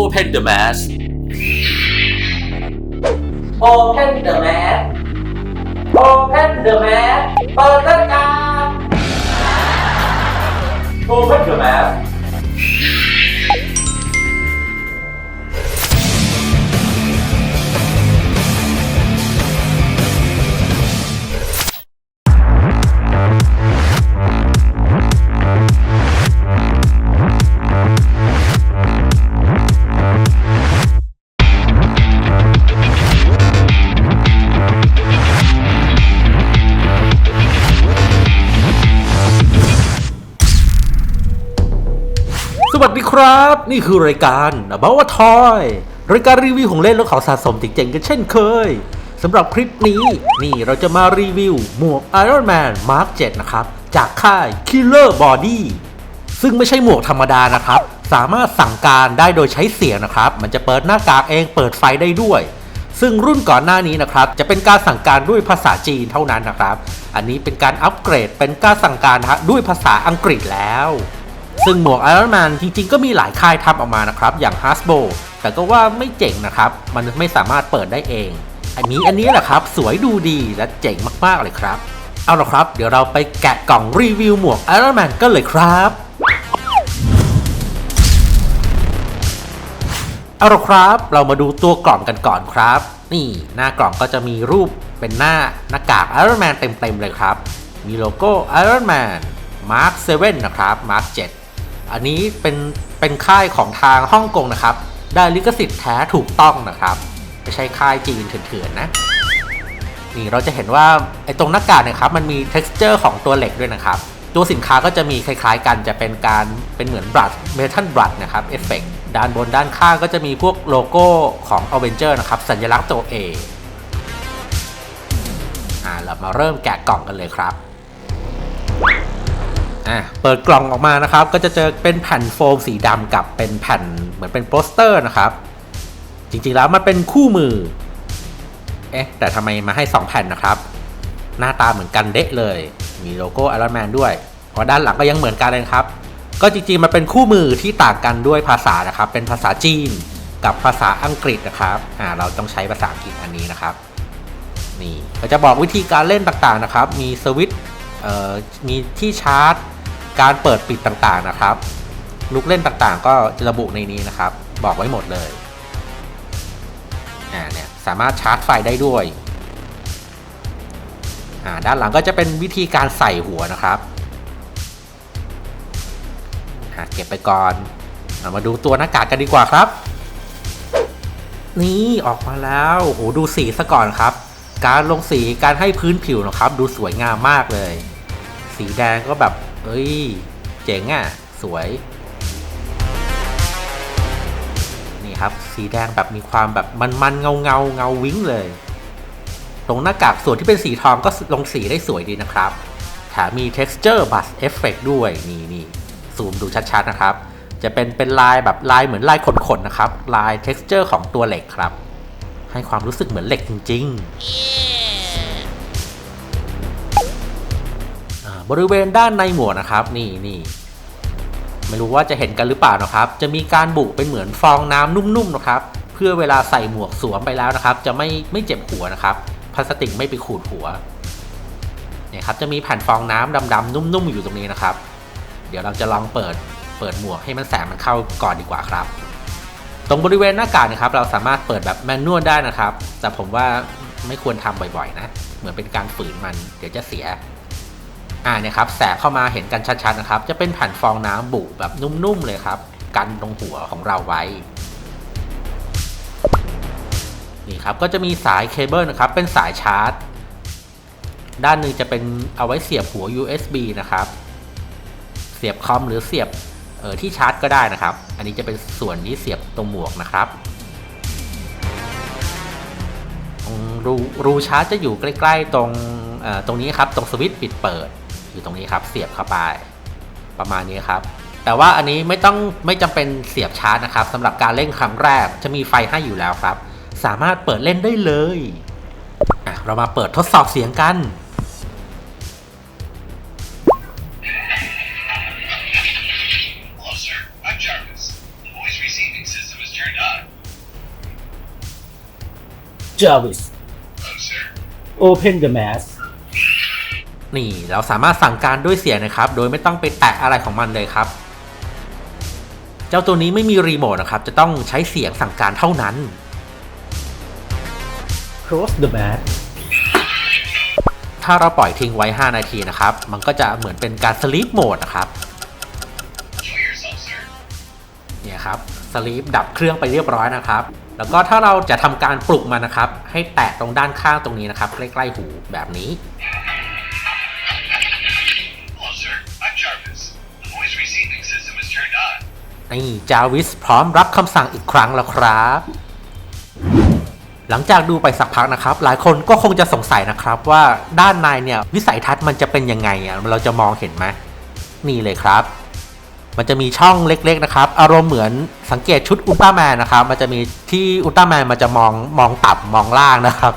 Open the mask Open the mask Open the mask เปิดหน้า ครับ นี่คือรายการ About a Toy รายการรีวิวของเล่นและของสะสมเจ๋งๆกันเช่นเคยสำหรับคลิปนี้นี่เราจะมารีวิว หมวก Iron Man Mark 7 นะครับ จากค่าย Killer Body ซึ่งไม่ใช่หมวกธรรมดานะครับ สามารถสั่งการได้โดยใช้เสียงนะครับ มันจะเปิดหน้ากากเองเปิดไฟได้ด้วย ซึ่งรุ่นก่อนหน้านี้นะครับ จะเป็นการสั่งการด้วยภาษาจีนเท่านั้นนะครับ อันนี้เป็นการอัปเกรดเป็นการสั่งการด้วยภาษาอังกฤษแล้ว ซึ่งหมวก Iron Man จริงๆ ก็มีหลายค่ายทำออกมานะครับ อย่าง Hasbro แต่ก็ว่าไม่เจ๋งนะครับ มันไม่สามารถเปิดได้เอง อันนี้อันนี้แหละครับ สวยดูดีและเจ๋งมากๆเลยครับ เอาละครับ เดี๋ยวเราไปแกะกล่องรีวิวหมวก Iron Man กันเลยครับเอาละครับ เรามาดูตัวกล่องกันก่อนครับ นี่หน้ากล่องก็จะมีรูปเป็นหน้าหน้ากาก Iron Man เต็มๆเลยครับ มีโลโก้ Iron Man Mark 7นนะครับ Mark 7 อันนี้เป็นเป็นค่ายของทางฮ่องกงนะครับ ได้ลิขสิทธิ์แท้ถูกต้องนะครับไม่ใช่ค่ายจีนเถื่อนๆนะนี่เราจะเห็นว่าไอ้ตรงหน้ากากนะครับมันมี t e x t อร์ของตัวเหล็กด้วยนะครับ ตัวสินค้าก็จะมีคล้ายๆกันจะเป็นการเป็นเหมือนบลัดเมทัลบลัดนะครับเอฟเฟกด้านบนด้านข้างก็จะมีพวกโลโก้ของ a v e n g e r นะครับ สัญลักษณ์ตัว A อ่าเรามาเริ่มแกะกล่องกันเลยครับ อะเปิดกล่องออกมานะครับ ก็จะเจอเป็นแผ่นโฟมสีดำกับเป็นแผ่นเหมือนเป็นโปสเตอร์นะครับ จริงๆแล้วมันเป็นคู่มือ เอ๊ะ แต่ทำไมมาให้ 2 แผ่นนะครับ หน้าตาเหมือนกันเดะเลย มีโลโก้ Iron Man ด้วยพราะด้านหลังก็ยังเหมือนกันเลยครับ ก็จริงๆมันเป็นคู่มือที่ต่างกันด้วยภาษานะครับ เป็นภาษาจีนกับภาษาอังกฤษนะครับอ่าเราต้องใช้ภาษาอังกฤษอันนี้นะครับนี่ก็จะบอกวิธีการเล่นต่างๆนะครับ มีสวิตช์มีที่ชาร์จ การเปิดปิดต่างๆนะครับ ลูกเล่นต่างๆ ก็จะระบุในนี้นะครับ บอกไว้หมดเลยอ่าเนี่ยสามารถชาร์จไฟได้ด้วยอ่าด้านหลังก็จะเป็นวิธีการใส่หัวนะครับอ่าเก็บไปก่อนอามาดูตัวหน้ากากกันดีกว่าครับ นี่ออกมาแล้วโอ้โหดูสีซะก่อนครับ การลงสีการให้พื้นผิวนะครับ ดูสวยงามมากเลย สีแดงก็แบบ เอ้ย เจ๋งอะ่ะ สวย นี่ครับ สีแดงแบบมีความแบบมันๆเงาเงาๆเงาวิ้งเลย ตรงหน้ากากส่วนที่เป็นสีทองก็ลงสีได้สวยดีนะครับแถมมี texture bus effect ด้วย นี่นี่ซูมดูชัดๆนะครับ จะเป็นเป็นลายแบบลายเหมือนลายขนๆนะครับ ลาย texture ของตัวเหล็กครับ ให้ความรู้สึกเหมือนเหล็กจริง ๆ บริเวณด้านในหมวกนะครับ นี่นี่ไม่รู้ว่าจะเห็นกันหรือเปล่านะครับ จะมีการบุเป็นเหมือนฟองน้ำนุ่มๆนะครับ เพื่อเวลาใส่หมวกสวมไปแล้วนะครับ จะไม่ไม่เจ็บหัวนะครับพลาสติกไม่ไปขูดหัวเนี่ยครับจะมีแผ่นฟองน้ำดำๆนุ่มๆอยู่ตรงนี้นะครับ เดี๋ยวเราจะลองเปิดเปิดหมวกให้มันแสงมันเข้าก่อนดีกว่าครับ ตรงบริเวณหน้ากากนะครับ เราสามารถเปิดแบบแมนนวลได้นะครับ แต่ผมว่าไม่ควรทำบ่อยๆ นะ เหมือนเป็นการฝืนมันเดี๋ยวจะเสีย อ่าเนี่ยครับแสงเข้ามาเห็นกันชัดๆนะครับ จะเป็นแผ่นฟองน้ำบุแบบนุ่มๆเลยครับ กันตรงหัวของเราไว้นี่ครับก็จะมีสายเคเบิลนะครับ เป็นสายชาร์จ ด้านหนึ่งจะเป็นเอาไว้เสียบหัว USB นะครับ เสียบคอมหรือเสียบเออที่ชาร์จก็ได้นะครับ อันนี้จะเป็นส่วนที่เสียบตรงหมวกนะครับตรงรูรูชาร์จจะอยู่ใกล้ ๆ ตรงออตรงนี้ครับ ตรงสวิตช์ปิดเปิด อยู่ตรงนี้ครับ เสียบเข้าไป ประมาณนี้ครับ แต่ว่าอันนี้ไม่ต้องไม่จำเป็นเสียบชาร์จนะครับสำหรับการเล่นครั้งแรกจะมีไฟให้อยู่แล้วครับ สามารถเปิดเล่นได้เลยเรามาเปิดทดสอบเสียงกันจาวิส Open the mask นี่เราสามารถสั่งการด้วยเสียงนะครับ โดยไม่ต้องไปแตะอะไรของมันเลยครับ เจ้าตัวนี้ไม่มีรีโมทนะครับ จะต้องใช้เสียงสั่งการเท่านั้น Cross the mask ถ้าเราปล่อยทิ้งไว้ 5 นาทีนะครับ มันก็จะเหมือนเป็นการ sleep mode นะครับ เนี่ยครับสลีปดับเครื่องไปเรียบร้อยนะครับ แล้วก็ถ้าเราจะทำการปลุกมันนะครับ ให้แตะตรงด้านข้างตรงนี้นะครับ ใกล้ ๆ หูแบบนี้ นี่จาวิสพร้อมรับคำสั่งอีกครั้งแล้วครับ หลังจากดูไปสักพักนะครับ หลายคนก็คงจะสงสัยนะครับว่าด้านในเนี่ยวิสัยทัศน์มันจะเป็นยังไงอะเราจะมองเห็นไหมนี่เลยครับ มันจะมีช่องเล็ก ๆ นะครับ อารมณ์เหมือนสังเกตชุดอุลตร้าแมนนะครับ มันจะมีที่อุลตร้าแมนมันจะมองมองต่ำมองล่างนะครับ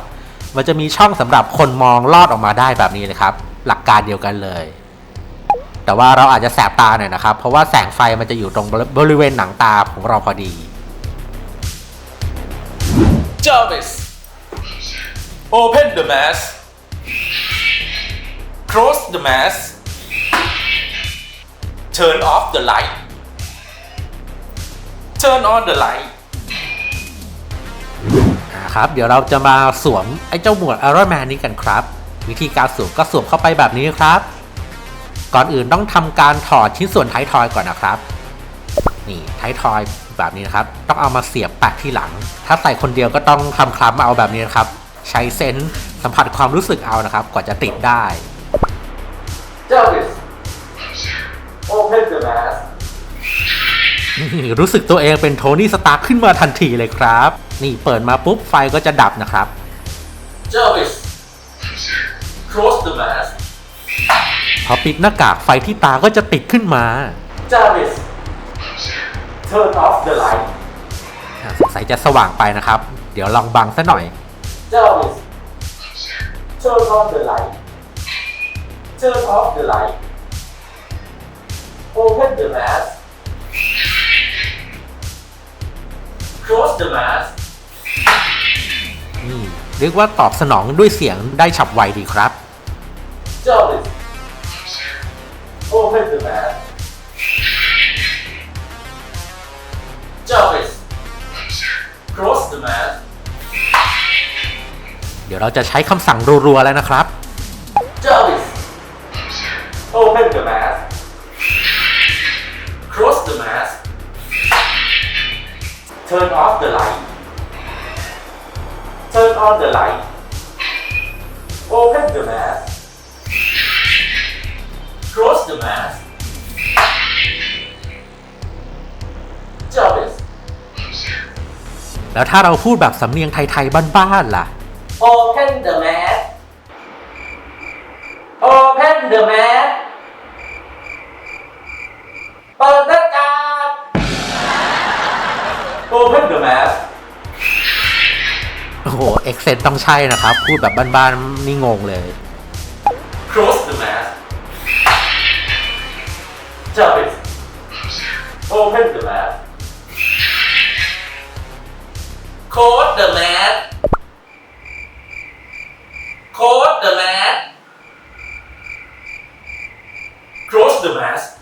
มันจะมีช่องสำหรับคนมองลอดออกมาได้แบบนี้เลยครับ หลักการเดียวกันเลย แต่ว่าเราอาจจะแสบตาหน่อยนะครับ เพราะว่าแสงไฟมันจะอยู่ตรงบริเวณหนังตาของเราพอดี Jarvis Open the mask Close the mask Turn off the light Turn on the light นะครับเดี๋ยวเราจะมาสวมไอ้เจ้าหมวด Iron Man นี้กันครับ วิธีการสวมก็สวมเข้าไปแบบนี้ครับ ก่อนอื่นต้องทำการถอดชิ้นส่วนท้ายทอยก่อนนะครับนี่ท้ายทอยแบบนี้นะครับ ต้องเอามาเสียบแปะที่หลัง ถ้าใส่คนเดียวก็ต้องทำคลำเอาแบบนี้นะครับ ใช้เซนส์สัมผัสความรู้สึกเอานะครับ กว่าจะติดได้ Jarvis Open the mask นี่รู้สึกตัวเองเป็นโทนี่สตาร์ขึ้นมาทันทีเลยครับ นี่เปิดมาปุ๊บไฟก็จะดับนะครับ Jarvis Close the mask พอปิดหน้ากากไฟที่ตาก็จะติดขึ้นมา Jarvis Turn off the light อะสงสัยจะสว่างไปนะครับ เดี๋ยวลองบังซะหน่อย Jarvis Turn on the light Turn off the light Open the mask Close the mask นี่เรียกว่าตอบสนองด้วยเสียงได้ฉับไวดีครับ Jarvis Open the mask Jarvis Close the mask เดี๋ยวเราจะใช้คำสั่งรัวๆแล้วนะครับ Jarvis Open the mask Close the mask Turn off the light Turn on the light Open the mask Close the mask Jarvis แล้วถ้าเราพูดแบบสำเนียงไทยๆบ้านๆล่ะ Open the mask Open the mask เปิดหน้ากาก Open the mask โอ้โห เอ็กเซนต้องใช่นะครับ พูดแบบบ้านๆนี่งงเลย Close the mask Jarvis Open the mask Close the mask Close the mask Close the mask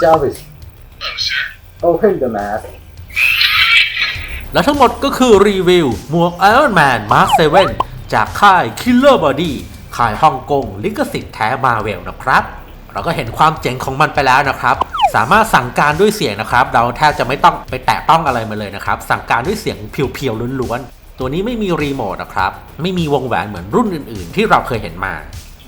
Jarvis Hello, sir. Open the mask แล้วทั้งหมดก็คือรีวิวหมวก Iron Man Mark 7 จากค่าย Killer Body ค่ายฮ่องกงลิขสิทธิ์แท้มาเวลนะครับ เราก็เห็นความเจ๋งของมันไปแล้วนะครับ สามารถสั่งการด้วยเสียงนะครับ เราแทบจะไม่ต้องไปแตะต้องอะไรมาเลยนะครับ สั่งการด้วยเสียงเพียวๆล้วนๆ ตัวนี้ไม่มีรีโมทนะครับ ไม่มีวงแหวนเหมือนรุ่นอื่นๆ ที่เราเคยเห็นมา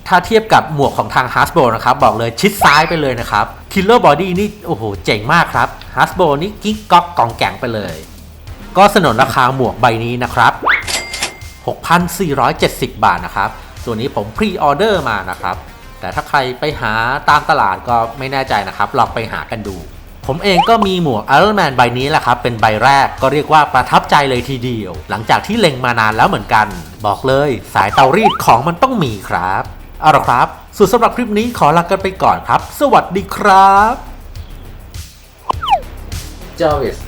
ถ้าเทียบกับหมวกของทาง Hasbro นะครับ บอกเลยชิดซ้ายไปเลยนะครับ Killer Body นี่ โอ้โห เจ๋งมากครับ Hasbro นี่กิ๊กก๊อกกองแก่งไปเลย ก็สนนราคาหมวกใบนี้นะครับ 6,470 บาทนะครับตัวนนี้ผมพรีออเดอร์มานะครับ แต่ถ้าใครไปหาตามตลาดก็ไม่แน่ใจนะครับ ลองไปหากันดู ผมเองก็มีหมวก Iron Man ใบนี้แหละครับ เป็นใบแรกก็เรียกว่าประทับใจเลยทีเดียว หลังจากที่เล็งมานานแล้วเหมือนกัน บอกเลยสายเตารีดของมันต้องมีครับ เอาละครับส่วนสำหรับคลิปนี้ขอลากันไปก่อนครับ สวัสดีครับ Jarvis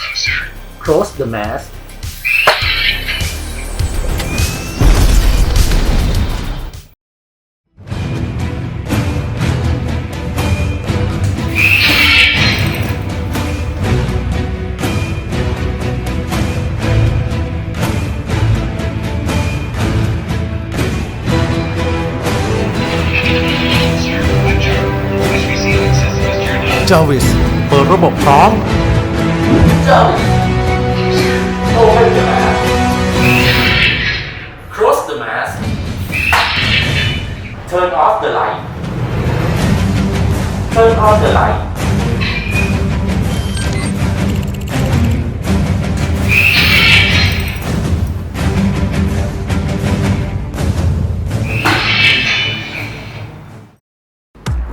Closer. close the mask is turned on. Jarvis เปิดระบบพร้อม Jarvis Closer. open the mask close the mask turn off the light turn on the light